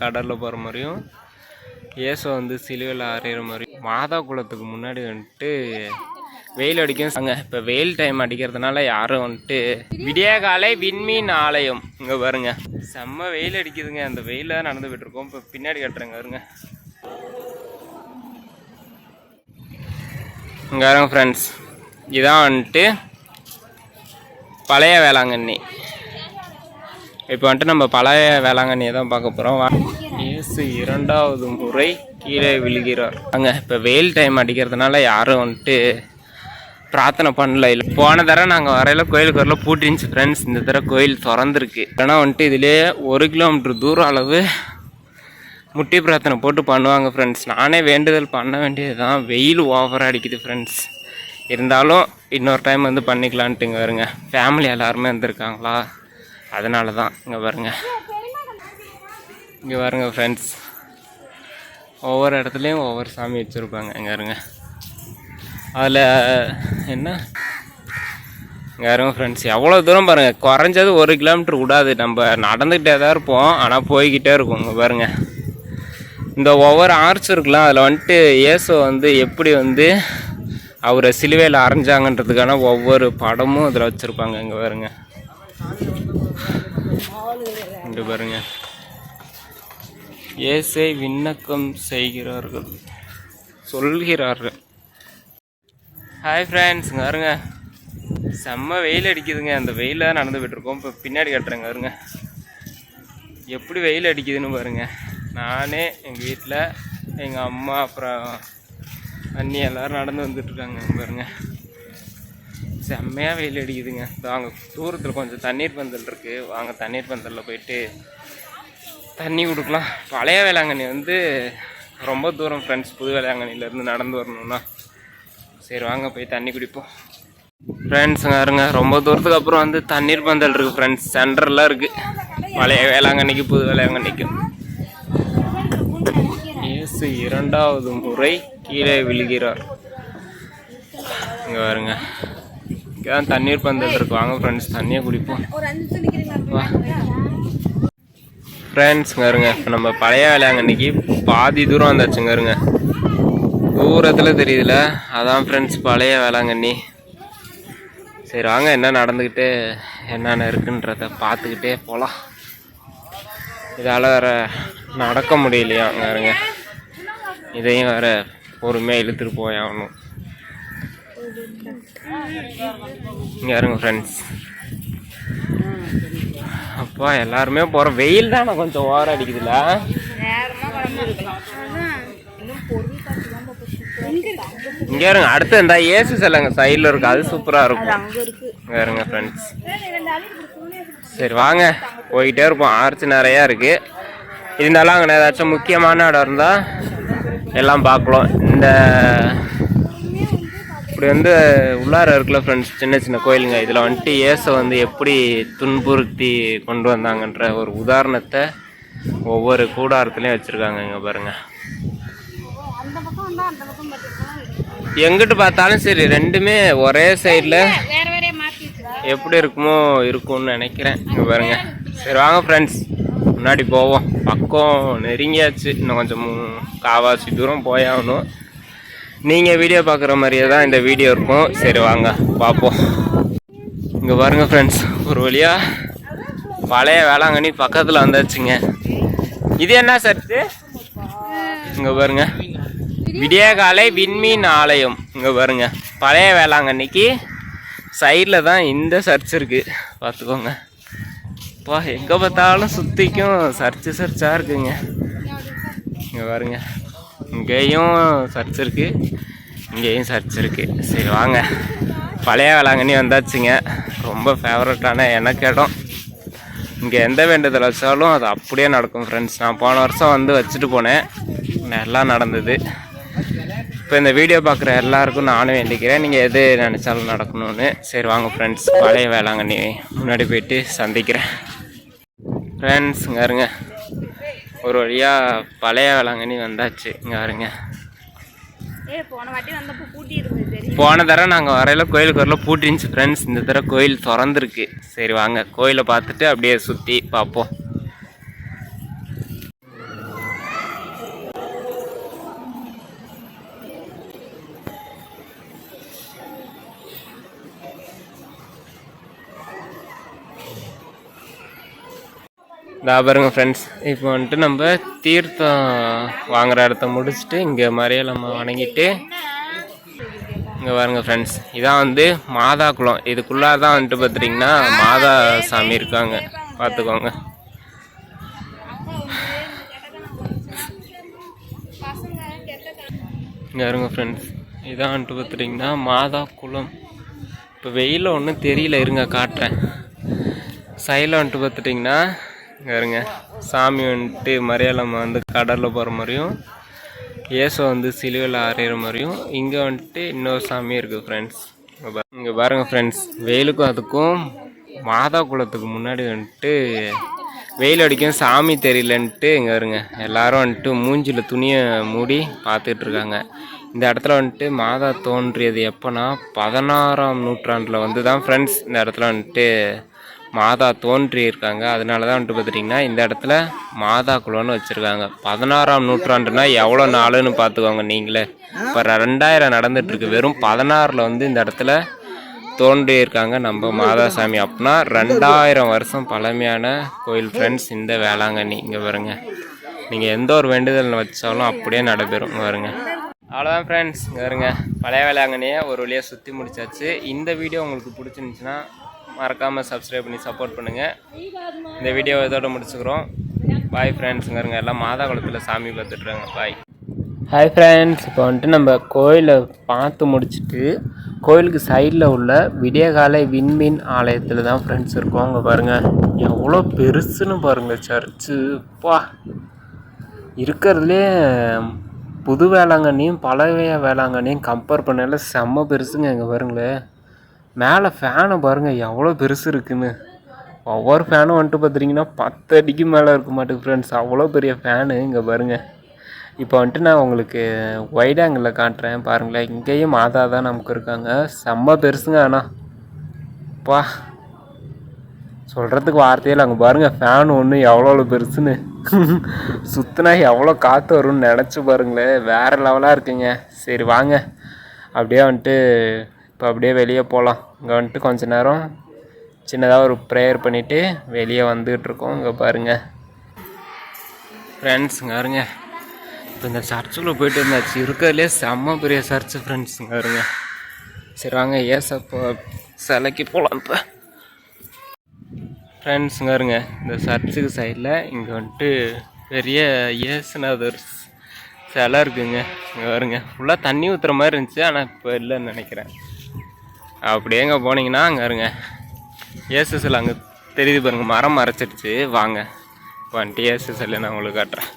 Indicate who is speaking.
Speaker 1: கடலில் போகிற மாதிரியும் இயேசு வந்து சிலுவையில் அறையிற மாதிரியும் மாதா குளத்துக்கு முன்னாடி வந்துட்டு வெயில் அடிக்கும் அங்கே இப்போ வெயில் டைம் அடிக்கிறதுனால யாரும் வந்துட்டு விடிய காலை விண்மீன் ஆலயம் இங்கே பாருங்க. செம்ம வெயில் அடிக்குதுங்க. அந்த வெயிலில் நடந்து போயிட்டுருக்கோம் இப்போ பின்னாடி கட்டுறேங்க வருங்க இங்கே பாருங்க ஃப்ரெண்ட்ஸ் இதான் வந்துட்டு பழைய வேளாங்கண்ணி. இப்போ வந்துட்டு நம்ம பழைய வேளாங்கண்ணியை தான் பார்க்க போகிறோம் இயேசு இரண்டாவது முறை கீழே விழுகிறார். அங்கே இப்போ வெயில் டைம் அடிக்கிறதுனால யாரும் வந்துட்டு பிரார்த்தனை பண்ணல. இல்லை போன தடவை நாங்கள் வரையில கோயிலுக்கு வரல பூட்டிருந்துச்சு ஃப்ரெண்ட்ஸ் இந்த தடவை கோயில் திறந்துருக்கு. ஏன்னா வந்துட்டு இதுலேயே ஒரு கிலோமீட்டர் தூரம் அளவு முட்டி பிரார்த்தனை போட்டு பண்ணுவாங்க ஃப்ரெண்ட்ஸ் நானே வேண்டுதல் பண்ண வேண்டியது தான் வெயில் ஓவராக அடிக்குது ஃப்ரெண்ட்ஸ் இருந்தாலும் இன்னொரு டைம் வந்து பண்ணிக்கலான்ட்டு இங்கே வருங்க. ஃபேமிலி எல்லாருமே வந்திருக்காங்களா? அதனால தான் இங்கே பாருங்க இங்கே பாருங்க ஃப்ரெண்ட்ஸ் ஒவ்வொரு இடத்துலையும் ஒவ்வொரு சாமி வச்சுருப்பாங்க. இங்கே இருங்க அதில் என்ன? இங்கே இருங்க ஃப்ரெண்ட்ஸ் எவ்வளோ தூரம் பாருங்கள் குறைஞ்சது ஒரு கிலோமீட்டர் விடாது. நம்ம நடந்துக்கிட்டே தான் இருப்போம். ஆனால் போய்கிட்டே இருக்கும். இங்கே பாருங்க. இந்த ஒவ்வொரு ஆர்ச் இருக்கலாம் அதில் வந்துட்டு இயேசு வந்து எப்படி வந்து அவரை சிலுவையில் அரைஞ்சாங்கன்றதுக்கான ஒவ்வொரு படமும் அதில் வச்சுருப்பாங்க. இங்கே பாருங்க. இங்கே பாருங்க. இயேசை விண்ணக்கம் செய்கிறார்கள் சொல்கிறார்கள். ஹாய் ஃப்ரெண்ட்ஸ் வருங்க செம்ம வெயில் அடிக்குதுங்க. அந்த வெயிலில் நடந்து போயிட்டுருக்கோம். இப்போ பின்னாடி கட்டுறேங்க வருங்க எப்படி வெயில் அடிக்குதுன்னு பாருங்கள் நானே எங்கள் வீட்டில் எங்கள் அம்மா அப்புறம் அண்ணி எல்லோரும் நடந்து வந்துட்டுருக்காங்க பாருங்கள் பாருங்க. செம்மையாக வெயில் அடிக்குதுங்க. வாங்க தூரத்தில் கொஞ்சம் தண்ணீர் பந்தல் இருக்குது வாங்க தண்ணீர் பந்தலில் போயிட்டு தண்ணி கொடுக்கலாம். பழைய வேளாங்கண்ணி வந்து ரொம்ப தூரம் ஃப்ரெண்ட்ஸ் புது வேளாங்கண்ணிலேருந்து நடந்து வரணும்னா. சரி வாங்க போய் தண்ணி குடிப்போம். ஃப்ரெண்ட்ஸுங்க இருங்க. ரொம்ப தூரத்துக்கு அப்புறம் வந்து தண்ணீர் பந்தல் இருக்குது ஃப்ரெண்ட்ஸ் சென்டர்லாம் இருக்குது பழைய வேளாங்கண்ணிக்கு புது வேளாங்கண்ணிக்கும் இயேசு இரண்டாவது முறை கீழே விழுகிறார். இங்கே பாருங்க. இங்கே தான் தண்ணீர் பந்தல் இருக்கு. வாங்க ஃப்ரெண்ட்ஸ் தண்ணியை குடிப்போம். வா. ஃப்ரெண்ட்ஸுங்க இருங்க. இப்போ நம்ம பழைய வேளாங்கண்ணிக்கு பாதி தூரம் வந்தாச்சுங்க இருங்க. தூரத்தில் தெரியுதுல. அதான் ஃப்ரெண்ட்ஸ் பழைய வேளாங்கண்ணி சரி வாங்க என்ன நடந்துக்கிட்டு என்னென்ன இருக்குன்றத பார்த்துக்கிட்டே போகலாம் இதால் வேறு நடக்க முடியலையா? அங்கே இருங்க. இதையும் வேற பொறுமையாக இழுத்துட்டு போய் ஆகணும். இங்கே இருங்க ஃப்ரெண்ட்ஸ் அப்பா எல்லாருமே போகிறோம் வெயில் தானே கொஞ்சம் ஓரம் அடிக்குதுல்ல இங்கே இருங்க அடுத்து இந்த ஏசு சிலைங்க சைடில் இருக்கு அது சூப்பராக இருக்கும். இங்கே இருங்க ஃப்ரெண்ட்ஸ் சரி வாங்க. போய்கிட்டே இருப்போம். ஆர்ச் நிறையா இருக்கு. இருந்தாலும் அங்கே ஏதாச்சும் முக்கியமான இடம் இருந்தால் எல்லாம் பார்க்கலாம். இந்த இப்படி வந்து உள்ளார இருக்குல்ல ஃப்ரெண்ட்ஸ் சின்ன சின்ன கோயிலுங்க. இதில் வந்துட்டு ஏசை வந்து எப்படி துன்புறுத்தி கொண்டு வந்தாங்கன்ற ஒரு உதாரணத்தை ஒவ்வொரு கூடாரத்துலேயும் வச்சுருக்காங்க இங்கே பாருங்கள் எங்கிட்டு பார்த்தாலும் சரி ரெண்டுமே ஒரே சைடில் எப்படி இருக்குமோ இருக்கும்னு நினைக்கிறேன். இங்கே பாருங்க. சரி வாங்க ஃப்ரெண்ட்ஸ் முன்னாடி போவோம். பக்கம் நெருங்கியாச்சு. இன்னும் கொஞ்சம் காவாசி தூரம் போயாகணும். நீங்கள் வீடியோ பார்க்குற மாதிரியே தான் இந்த வீடியோ இருக்கும். சரி வாங்க பார்ப்போம். இங்கே பாருங்கள் ஃப்ரெண்ட்ஸ் ஒரு வழியாக பழைய வேளாங்கண்ணி பக்கத்தில் வந்தாச்சுங்க. இது என்ன சர்ச்சு இங்கே பாருங்க. விடியகாலை விண்மீன் ஆலயம். இங்கே பாருங்க. பழைய வேளாங்கண்ணிக்கு சைடில் தான் இந்த சர்ச் இருக்குது பார்த்துக்கோங்க. இப்போ எங்கே பார்த்தாலும் சுற்றிக்கும் சர்ச்சு சர்ச்சாக இருக்குங்க. இங்கே பாருங்க. இங்கேயும் சர்ச் இருக்குது இங்கேயும் சர்ச் இருக்குது சரி வாங்க. பழைய வேளாங்கண்ணி வந்தாச்சுங்க. ரொம்ப ஃபேவரட்டான எனக்கு இடம். இங்கே எந்த வேண்டுதல் வச்சாலும் அது அப்படியே நடக்கும் ஃப்ரெண்ட்ஸ் நான் போன வருஷம் வந்து வச்சுட்டு போனேன். நல்லா நடந்தது. இப்போ இந்த வீடியோ பார்க்குற எல்லாருக்கும் நானும் வேண்டிக்கிறேன். நீங்கள் எது நினச்சாலும் நடக்கணும்னு. சரி வாங்க ஃப்ரெண்ட்ஸ் பழைய வேளாங்கண்ணி முன்னாடி போயிட்டு சந்திக்கிறேன். ஃப்ரெண்ட்ஸுங்க இருங்க. ஒரு வழியாக பழைய வேளாங்கண்ணி வந்தாச்சு. இங்கே
Speaker 2: தெரியும்?
Speaker 1: போன தடவை நாங்கள் வரையில கோயிலுக்கு வரல பூட்டிருந்துச்சு. ஃப்ரெண்ட்ஸ் இந்த தடவை கோயில் திறந்துருக்கு. சரி வாங்க. கோயிலை பார்த்துட்டு அப்படியே சுற்றி பார்ப்போம். இதாக பாருங்க ஃப்ரெண்ட்ஸ் இப்போ வந்துட்டு நம்ம தீர்த்தம் வாங்குற இடத்த முடிச்சுட்டு இங்கே மறியலம்மா வணங்கிட்டு இங்கே பாருங்க ஃப்ரெண்ட்ஸ் இதான் வந்து மாதா குளம். இதுக்குள்ளார தான் வந்துட்டு பார்த்துட்டிங்கன்னா மாதா சாமி இருக்காங்க. பார்த்துக்கோங்க இங்கே இருங்க ஃப்ரெண்ட்ஸ் இதான் வந்துட்டு பார்த்துட்டிங்கன்னா மாதா குளம். இப்போ வெயிலில் ஒன்றும் தெரியல இருங்க காட்டுறேன். சைடில் வந்துட்டு பார்த்துட்டிங்கன்னா பாருங்க. இருங்க சாமி வந்துட்டு மரியாளம்மா வந்து கடலில் போகிற மாதிரியும் இயேசு வந்து சிலுவையில் அறையிற மாதிரியும் இங்கே வந்துட்டு இன்னொரு சாமி இருக்குது ஃப்ரெண்ட்ஸ் இங்கே பாருங்க. ஃப்ரெண்ட்ஸ் வெயிலுக்கும் அதுக்கும் மாதா குளத்துக்கு முன்னாடி வந்துட்டு வெயில் அடிக்கும் சாமி தெரியலன்ட்டு இங்கே வருங்க. எல்லாரும் வந்துட்டு மூஞ்சில் துணியை மூடி பார்த்துட்டு இருக்காங்க. இந்த இடத்துல வந்துட்டு மாதா தோன்றியது எப்போனா பதினாறாம் நூற்றாண்டில் வந்து தான் ஃப்ரெண்ட்ஸ் இந்த இடத்துல வந்துட்டு மாதா தோன்றி இருக்காங்க அதனால தான் வந்துட்டு பார்த்துட்டிங்கன்னா இந்த இடத்துல மாதா குலம்னு வச்சுருக்காங்க. பதினாறாம் நூற்றாண்டுனா எவ்வளோ நாளுன்னு பார்த்துக்கோங்க நீங்களே. இப்போ ரெண்டாயிரம் நடந்துகிட்ருக்கு வெறும் பதினாறில் வந்து இந்த இடத்துல தோன்றி இருக்காங்க நம்ம மாதாசாமி. அப்படின்னா ரெண்டாயிரம் வருஷம் பழமையான கோயில் ஃப்ரெண்ட்ஸ் இந்த வேளாங்கண்ணி. இங்கே பாருங்க. நீங்கள் எந்த ஒரு வேண்டுதல் வச்சாலும் அப்படியே நடைபெறும். வருங்க அவ்வளோதான் ஃப்ரெண்ட்ஸ் வருங்க பாருங்க. பழைய வேளாங்கண்ணியை ஒரு வழியாக சுற்றி முடிச்சாச்சு. இந்த வீடியோ உங்களுக்கு பிடிச்சிருந்துச்சின்னா மறக்காமல் சப்ஸ்கிரைப் பண்ணி சப்போர்ட் பண்ணுங்கள் இந்த வீடியோ இதோட முடிச்சுக்கிறோம். பாய் ஃப்ரெண்ட்ஸ் இருங்க எல்லாம் மாதா குளத்தில் சாமி பார்த்துட்ருக்காங்க பாய் ஹாய் ஃப்ரெண்ட்ஸ் இப்போ வந்துட்டு நம்ம கோயிலை பார்த்து முடிச்சுட்டு கோயிலுக்கு சைடில் உள்ள விடியகாலை விண்மீன் ஆலயத்தில் தான் ஃப்ரெண்ட்ஸ் இருக்கோம். அங்கே பாருங்கள் எவ்வளோ பெருசுன்னு பாருங்கள் சர்ச்சு பா. இருக்கிறதுலே புது வேளாங்கண்ணியும் பழைய வேளாங்கண்ணியும் கம்பேர் பண்ணல செம்ம பெருசுங்க இங்கே பாருங்களேன் மேலே ஃபேனை பாருங்கள் எவ்வளோ பெருசு இருக்குன்னு. ஒவ்வொரு ஃபேனும் வந்துட்டு பார்த்துட்டிங்கன்னா பத்து அடிக்கு மேலே இருக்க மாட்டேங்குது ஃப்ரெண்ட்ஸ் அவ்வளோ பெரிய ஃபேனு இங்கே பாருங்கள் இப்போ வந்துட்டு நான் உங்களுக்கு ஒயிட் ஆங்கிளில் காட்டுறேன் பாருங்களேன். இங்கேயும் மாதா தான் நமக்கு இருக்காங்க. செம்ம பெருசுங்க ஆனால் பா. சொல்கிறதுக்கு வார்த்தையில் அங்கே பாருங்கள் ஃபேன் ஒன்று எவ்வளோ எவ்வளோ பெருசுன்னு. சுற்றினா எவ்வளோ காற்று வரும்னு நினச்சி பாருங்களேன். வேறு லெவலாக இருக்குங்க. சரி வாங்க. அப்படியே வந்துட்டு இப்போ அப்படியே வெளியே போகலாம் இங்கே வந்துட்டு கொஞ்ச நேரம் சின்னதாக ஒரு ப்ரேயர் பண்ணிவிட்டு வெளியே வந்துகிட்டு இருக்கோம் இங்கே பாருங்கள் ஃப்ரெண்ட்ஸுங்க பாருங்க. இப்போ இந்த சர்ச்சில் போயிட்டு இருந்தாச்சு இருக்கிறதுலே செம்ம பெரிய சர்ச்சு ஃப்ரெண்ட்ஸுங்க பாருங்க. சரி வாங்க ஏசப்போ சிலைக்கு போகலாம் இப்போ. ஃப்ரெண்ட்ஸுங்க இருங்க இந்த சர்ச்சுக்கு சைடில் இங்கே வந்துட்டு பெரிய இயேசுநாதர் சிலை இருக்குங்க. இங்கே வருங்க ஃபுல்லாக தண்ணி ஊற்றுற மாதிரி இருந்துச்சு. ஆனால் இப்போ இல்லைன்னு நினைக்கிறேன். அப்படி எங்கே போனீங்கன்னா அங்கே இருங்க. இயேசு அங்கே தெரியுது பாருங்கள் மரம் மறைச்சிடுச்சு வாங்க. வந்துட்டு இயேசு நான் உங்களுக்கு காட்டுறேன்.